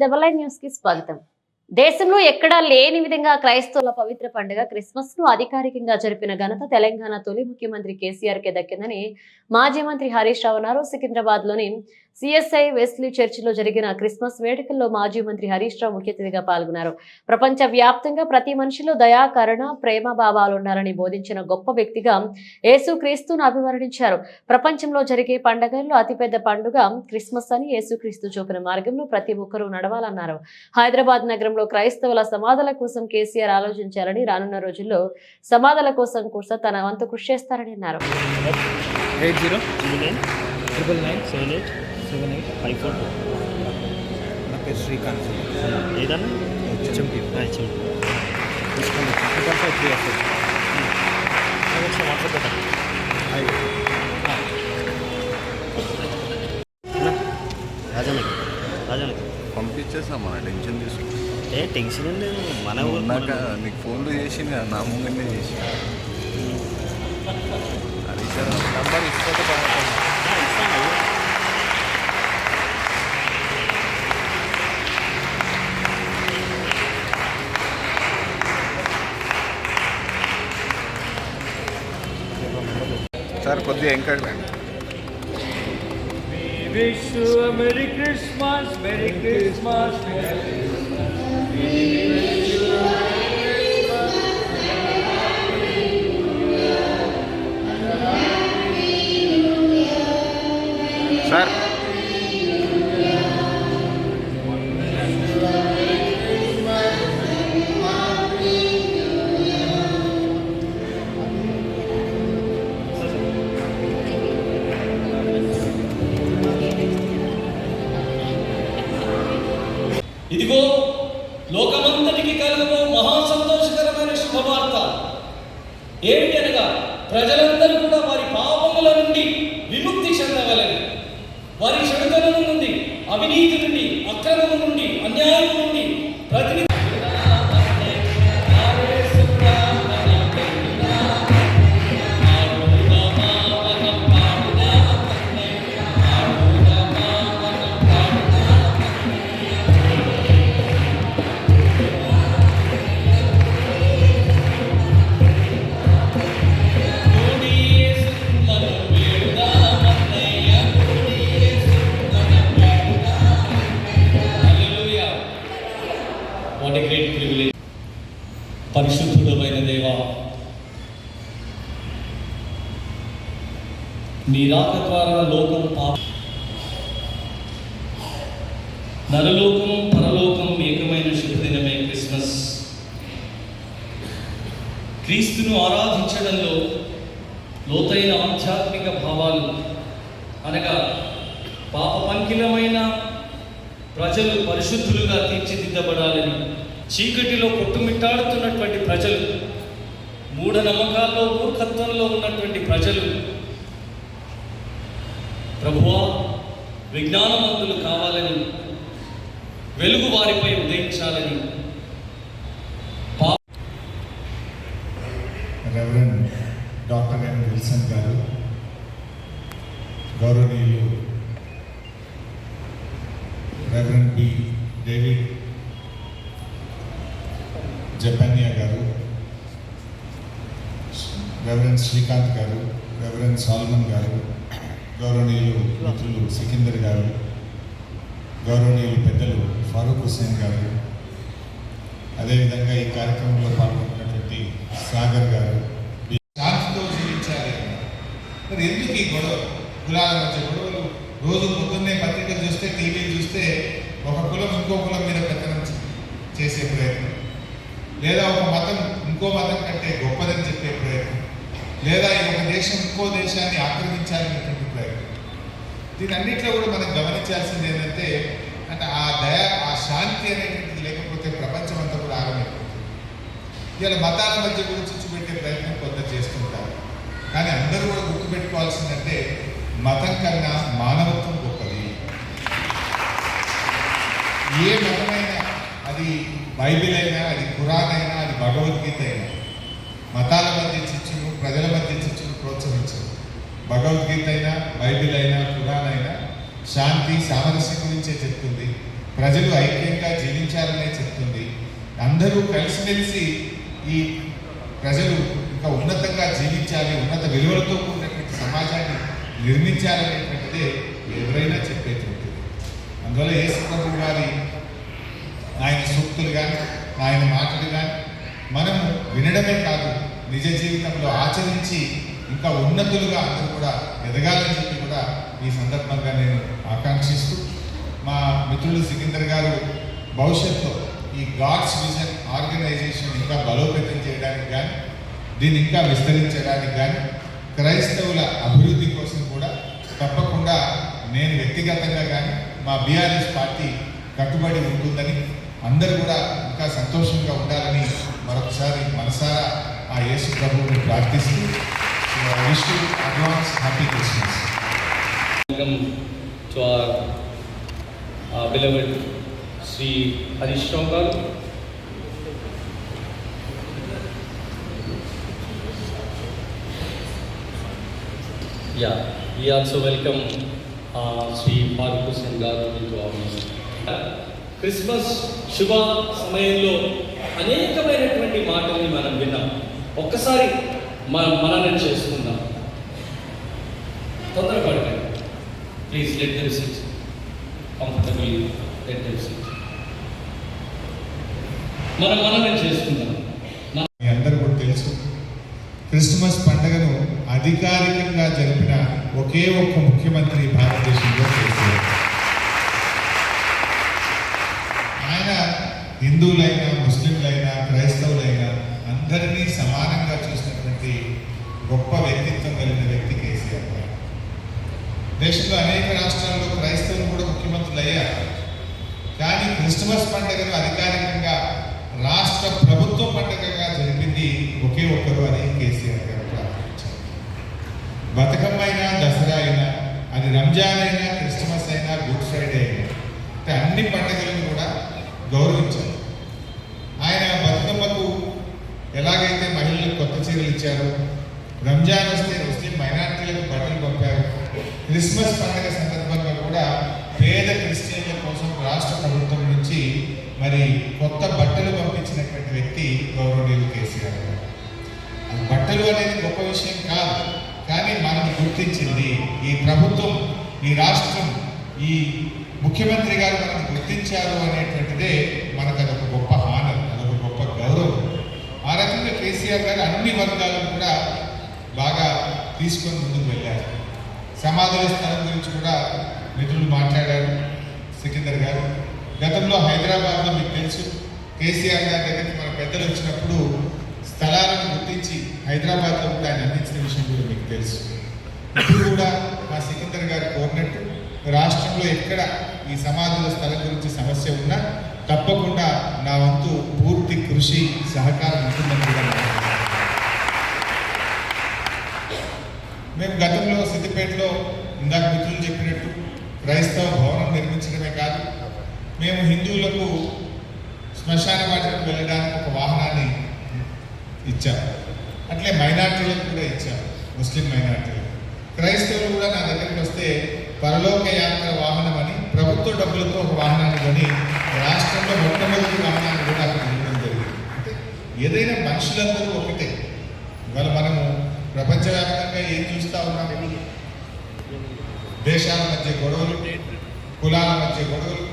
Double న్యూస్కి స్వాగతం. దేశంలో ఎక్కడా లేని విధంగా క్రైస్తవుల పవిత్ర పండుగ క్రిస్మస్ను అధికారికంగా జరిపిన ఘనత తెలంగాణ తొలి ముఖ్యమంత్రి కేసీఆర్ కే దక్కిందని మాజీ మంత్రి హరీష్ రావు అన్నారు. సికింద్రాబాద్లోని సిఎస్ఐ వెస్లీ చర్చిలో జరిగిన క్రిస్మస్ వేడుకల్లో మాజీ మంత్రి హరీష్ రావు ముఖ్య అతిథిగా పాల్గొన్నారు. ప్రపంచ వ్యాప్తంగా ప్రతి మనిషిలో దయా కరుణ ప్రేమ భావాలు బోధించిన గొప్ప వ్యక్తిగా యేసు క్రీస్తును అభివర్ణించారు. ప్రపంచంలో జరిగే పండుగల్లో అతిపెద్ద పండుగ క్రిస్మస్ అని యేసుక్రీస్తు చూపిన మార్గంలో ప్రతి ఒక్కరూ నడవాలన్నారు. హైదరాబాద్ నగరంలో క్రైస్తవుల సమాధుల కోసం కేసీఆర్ ఆలోచించారని రానున్న రోజుల్లో సమాధుల కోసం కూడా తన వంతు కృషి చేస్తారని అన్నారు. Seven eight five four two. నా పేరు శ్రీకాంత్. ఏదన్నా? హెచ్ఎంపీ ఇచ్చింది తీసుకోండి. Triple five three F WhatsApp పెట్టండి. రాజానికి రాజానికి. పంపించేసాం మన టెన్షన్ తీసుకుని. ఏ టెన్షన్ లేదు. మన ఉన్నాక నీకు ఫోన్లు చేసి నా ముంగనే చేసి అది సార్ నంబర్ ఇస్తే సార్ కొద్దిగా ఎంకడండి wish you a Merry Christmas, Merry Christmas. Sir ఇదిగో రాక ద్వారా లోకం పాప. నరలోకం పరలోకం ఏకమైన శుభదినమే క్రిస్మస్. క్రీస్తును ఆరాధించడంలో లోతైన ఆధ్యాత్మిక భావాలు అనగా పాప పంకిలమైన ప్రజలు పరిశుద్ధులుగా తీర్చిదిద్దబడాలని చీకటిలో కొట్టుమిట్టాడుతున్నటువంటి ప్రజలు మూఢనమ్మకాల్లో మూర్ఖత్వంలో ఉన్నటువంటి ప్రజలు ప్రభువా విజ్ఞానవంతులు కావాలని వెలుగు వారిపై ఉదయించాలని. Reverend doctor N Wilson garu గౌరవనీయులు రెవరెండ్ బి డేవిడ్ జపానియా గారు రెవరెండ్ శ్రీకాంత్ గారు రెవరెండ్ సాల్మన్ గారు గౌరవనీయులు మిత్రులు సికిందర్ గారు గౌరవనీయులు పెద్దలు ఫారూక్ హుస్సేన్ గారు అదేవిధంగా ఈ కార్యక్రమంలో పాల్గొన్నటువంటి సాగర్ గారు. శాంతితో జీవించాలి. మరి ఎందుకు ఈ గొడవ? కులాల మధ్య గొడవలు రోజు పొద్దున్నే పత్రికలు చూస్తే టీవీ చూస్తే ఒక కులం ఇంకో కులం మీద పెత్తనం చేసే ప్రయత్నం. లేదా ఒక మతం ఇంకో మతం కంటే గొప్పదని చెప్పే ప్రయత్నం. లేదా ఈ ఒక దేశం ఇంకో దేశాన్ని ఆక్రమించాలనేటువంటి ప్రయత్నం. దీని అన్నింటిలో కూడా మనం గమనించాల్సింది ఏంటంటే అంటే ఆ దయ ఆ శాంతి అనేటువంటిది లేకపోతే ప్రపంచం అంతా కూడా ఆగమైపోతుంది. ఇలా మతాల మధ్య గురించి చూపెట్టే ప్రయత్నం కొంత చేస్తుంటారు. కానీ అందరూ కూడా గుర్తుపెట్టుకోవాల్సిందంటే మతం కన్నా మానవత్వం గొప్పది. ఏ మతమైనా అది బైబిల్ అయినా అది ఖురాన్ అయినా అది భగవద్గీత అయినా మతాల మధ్య చిచ్చును ప్రజల మధ్య చిచ్చును ప్రోత్సహించదు భగవద్గీత అయినా బైబిల్ అయినా ఖురాన్ అయినా శాంతి సామరస్యం గురించే చెప్తుంది. ప్రజలు ఐక్యంగా జీవించాలనే చెప్తుంది. అందరూ కలిసిమెలిసి ఈ ప్రజలు ఇంకా ఉన్నతంగా జీవించాలి ఉన్నత విలువలతో కూడినటువంటి సమాజాన్ని నిర్మించాలనేటువంటిదే ఎవరైనా చెప్పేటువంటిది అందువల్ల యేసు గారి ఆయన సూక్తులు కానీ ఆయన మాటలు కానీ మనము వినడమే కాదు నిజ జీవితంలో ఆచరించి ఇంకా ఉన్నతులుగా అందరూ కూడా ఎదగాలని చెప్పి ఈ సందర్భంగా నేను ఆకాంక్షిస్తూ మా మిత్రులు సికిందర్ గారు భవిష్యత్తులో ఈ గాడ్స్ విజన్ ఆర్గనైజేషన్ ఇంకా బలోపేతం చేయడానికి కానీ దీన్ని ఇంకా విస్తరించడానికి కానీ క్రైస్తవుల అభివృద్ధి కోసం కూడా తప్పకుండా నేను వ్యక్తిగతంగా కానీ మా బీఆర్ఎస్ పార్టీ కట్టుబడి ఉంటుందని అందరూ కూడా ఇంకా సంతోషంగా ఉండాలని మరొకసారి మనసారా ఆ యేసు ప్రభువుని ప్రార్థిస్తూ Vishnu advance happy Christmas Welcome to our uh, beloved Sri Harish Rao garu. Yeah, we also welcome uh, Sri Faruk Hussain garu into our midst. Christmas శుభ సమయంలో అనేకమైనటువంటి మాటల్ని మనం విన్నాం ఒక్కసారి మనం మననం చేసుకుందాం please let them sit comfortable let them sit మనం మనమే చేసుకుందాం. మీ అందరూ కూడా తెలుసు. క్రిస్మస్ పండుగను అధికారికంగా జరిపిన ఒకే ఒక్క ముఖ్యమంత్రి భారతదేశంలో కేసీఆర్ ఆయన హిందువులైనా ముస్లింలైనా క్రైస్తవులైనా అందరినీ సమానంగా చూసినటువంటి గొప్ప వ్యక్తిత్వం కలిగిన వ్యక్తి కేసీఆర్ గారు. దేశంలో అనేక రాష్ట్రాల్లో క్రైస్తవులు కూడా ముఖ్యమంత్రులు అయ్యారు. కానీ క్రిస్మస్ పండుగను అధికారికంగా రాష్ట్ర ప్రభుత్వ పండుగగా జరిపింది ఒకే ఒక్కరు అని కేసీఆర్ గారు ప్రారంభించారు బతుకమ్మ అయినా దసరా అయినా అది రంజాన్ అయినా క్రిస్మస్ అయినా గుడ్ ఫ్రైడే అయినా అంటే అన్ని పండుగలను కూడా గౌరవించారు. ఆయన బతుకమ్మకు ఎలాగైతే మహిళలకు కొత్త చీరలు ఇచ్చారో రంజాన్ వస్తే ముస్లిం మైనార్టీలకు బట్టలు పంపారు. క్రిస్మస్ పండుగ సందర్భంగా కూడా పేద క్రిస్టియన్ల కోసం రాష్ట్ర ప్రభుత్వం నుంచి మరి కొత్త బట్టలు పంపించినటువంటి వ్యక్తి గౌరవనీయులు కేసీఆర్ గారు. బట్టలు అనేది గొప్ప విషయం కాదు కానీ మనం గుర్తించింది ఈ ప్రభుత్వం ఈ రాష్ట్రం ఈ ముఖ్యమంత్రి గారు మనం గుర్తించారు అనేటువంటిదే మనకు అదొక గొప్ప హానర్ అదొక గొప్ప గౌరవం. ఆ రకంగా కేసీఆర్ గారు అన్ని వర్గాలను కూడా బాగా తీసుకొని ముందుకు వెళ్ళారు. సమాధుల స్థలం గురించి కూడా మిత్రులు మాట్లాడారు సికిందర్ గారు. గతంలో హైదరాబాద్లో మీకు తెలుసు కేసీఆర్ గారి దగ్గరికి మన పెద్దలు వచ్చినప్పుడు స్థలాలను గుర్తించి హైదరాబాద్లో కూడా ఆయన అందించిన విషయం కూడా మీకు తెలుసు. ఇప్పుడు కూడా మా సికిందర్ గారు కోరినట్టు రాష్ట్రంలో ఎక్కడ ఈ సమాధుల స్థలం గురించి సమస్య ఉన్నా తప్పకుండా నా వంతు పూర్తి కృషి సహకారం ఉంటుందని కూడా నేను మేము గతంలో సిద్దిపేటలో ఇందాక మిత్రులు చెప్పినట్టు క్రైస్తవ భవనం నిర్మించడమే కాదు మేము హిందువులకు శ్మశాన వాటికి వెళ్ళడానికి ఒక వాహనాన్ని ఇచ్చాం. అట్లే మైనార్టీలకు కూడా ఇచ్చాం ముస్లిం మైనార్టీలకు క్రైస్తవులు కూడా నా దగ్గరికి వస్తే పరలోక యాత్ర వాహనం అని ప్రభుత్వ డబ్బులతో ఒక వాహనాన్ని కొని రాష్ట్రంలో మొట్టమొదటి వాహనాన్ని కూడా అక్కడ ఇవ్వడం జరిగింది. అంటే ఏదైనా మనుషులందరూ ఒకటే. ఇవాళ మనము ప్రపంచవ్యాప్తంగా ఏం చూస్తా ఉన్నాం? దేశాల మధ్య గొడవలు కులాల మధ్య గొడవలు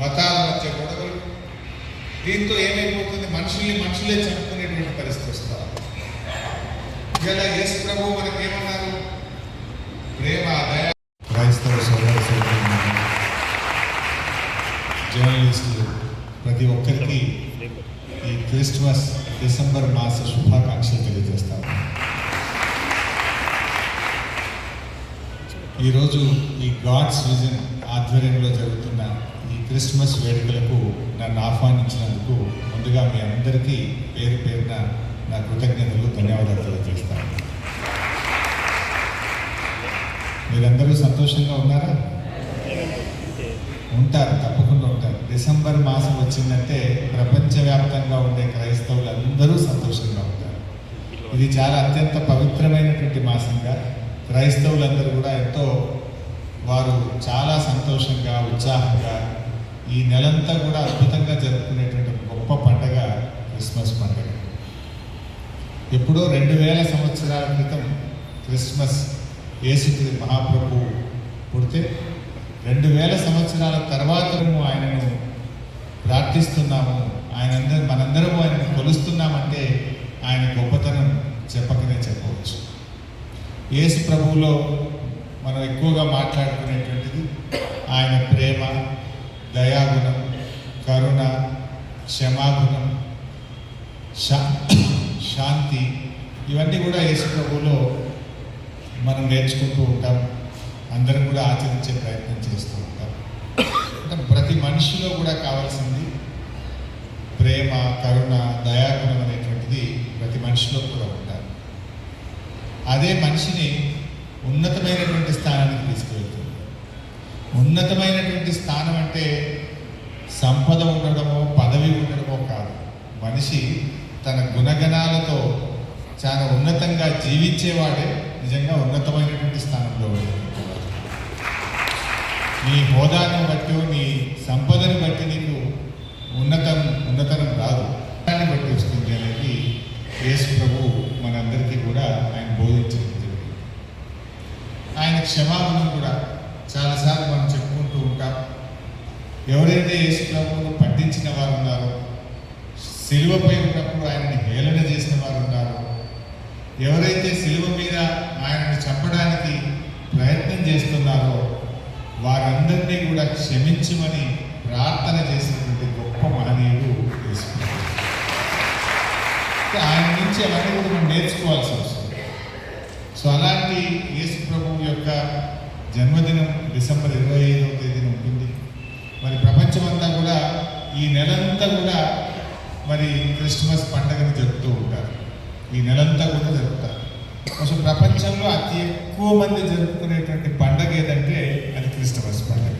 మతాల మధ్య గొడవలు. దీంతో ఏమైపోతుంది? మనుషుల్ని మనుషులే చంపుకునేటువంటి పరిస్థితి వస్తారు ఇలా యేసు ప్రభు మనకేమన్నారు? ప్రేమ దయ. క్రైస్తవ సోదర జర్నలిస్టులు ప్రతి ఒక్కరికి ఈ క్రిస్మస్ డిసెంబర్ మాస శుభాకాంక్షలు తెలియజేస్తాను ఈరోజు ఈ గాడ్స్ విజన్ ఆధ్వర్యంలో జరుగుతున్న ఈ క్రిస్మస్ వేడుకలకు నన్ను ఆహ్వానించినందుకు ముందుగా మీ అందరికీ పేరు పేరున నా కృతజ్ఞతలు ధన్యవాదాలు తెలియజేస్తాను మీరందరూ సంతోషంగా ఉన్నారా? ఉంటారు తప్పకుండా ఉంటారు. డిసెంబర్ మాసం వచ్చిందంటే ప్రపంచవ్యాప్తంగా ఉండే క్రైస్తవులు అందరూ సంతోషంగా ఉంటారు. ఇది చాలా అత్యంత పవిత్రమైనటువంటి మాసంగా క్రైస్తవులందరూ కూడా ఎంతో వారు చాలా సంతోషంగా ఉత్సాహంగా ఈ నెలంతా కూడా అద్భుతంగా జరుపుకునేటువంటి గొప్ప పండగ క్రిస్మస్ పండుగ. ఎప్పుడో రెండు వేల సంవత్సరాల క్రితం క్రిస్మస్ యేసుక్రీ మహాప్రభు పుడితే రెండు వేల సంవత్సరాల తర్వాత ఆయనను ప్రార్థిస్తున్నాము. ఆయన మనందరము ఆయనను కొలుస్తున్నామంటే ఆయన గొప్పతనం చెప్పకనే చెప్పవచ్చు. యేసు ప్రభువులో మనం ఎక్కువగా మాట్లాడుకునేటువంటిది ఆయన ప్రేమ దయాగుణం కరుణ క్షమాగుణం శా శాంతి ఇవన్నీ కూడా యేసు ప్రభువులో మనం నేర్చుకుంటూ ఉంటాం. అందరం కూడా ఆచరించే ప్రయత్నం చేస్తూ ఉంటాం. అంటే ప్రతి మనిషిలో కూడా కావాల్సింది ప్రేమ కరుణ దయాగుణం అనేటువంటిది ప్రతి మనిషిలో కూడా ఉంటుంది. అదే మనిషిని ఉన్నతమైనటువంటి స్థానానికి తీసుకువెళ్తుంది. ఉన్నతమైనటువంటి స్థానం అంటే సంపద ఉండడమో పదవి ఉండడమో కాదు. మనిషి తన గుణగణాలతో చాలా ఉన్నతంగా జీవించేవాడే నిజంగా ఉన్నతమైనటువంటి స్థానంలో ఉండేటువంటి నీ హోదాను బట్టి నీ సంపదను బట్టి నీకు ఉన్నతం ఉన్నతనం రాదు. దాన్ని బట్టి వస్తుంది అనేది యేసు ప్రభు మనందరికీ కూడా ఆయన బోధించడం జరిగింది ఆయన క్షమాపణం కూడా చాలాసార్లు మనం చెప్పుకుంటూ ఉంటాం. ఎవరైతే యేసు ప్రభువును పట్టించిన వారు ఉన్నారో సిలువపై ఉన్నప్పుడు ఆయనని హేళన చేసిన వారు ఉన్నారో ఎవరైతే సిలువ మీద ఆయనను చంపడానికి ప్రయత్నం చేస్తున్నారో వారందరినీ కూడా క్షమించమని ప్రార్థన చేసినటువంటి గొప్ప మహనీయుడు యేసు ఆయన నుంచి అలాగే కూడా మనం నేర్చుకోవాల్సి వస్తుంది. సో అలాంటి యేసు ప్రభువు యొక్క జన్మదినం డిసెంబర్ ఇరవై ఐదవ తేదీన ఉంటుంది. మరి ప్రపంచమంతా కూడా ఈ నెలంతా కూడా మరి క్రిస్మస్ పండుగను జరుపుతూ ఉంటారు. ఈ నెలంతా కూడా జరుపుతారు. అసలు ప్రపంచంలో అతి ఎక్కువ మంది జరుపుకునేటువంటి పండగ ఏదంటే అది క్రిస్మస్ పండుగ.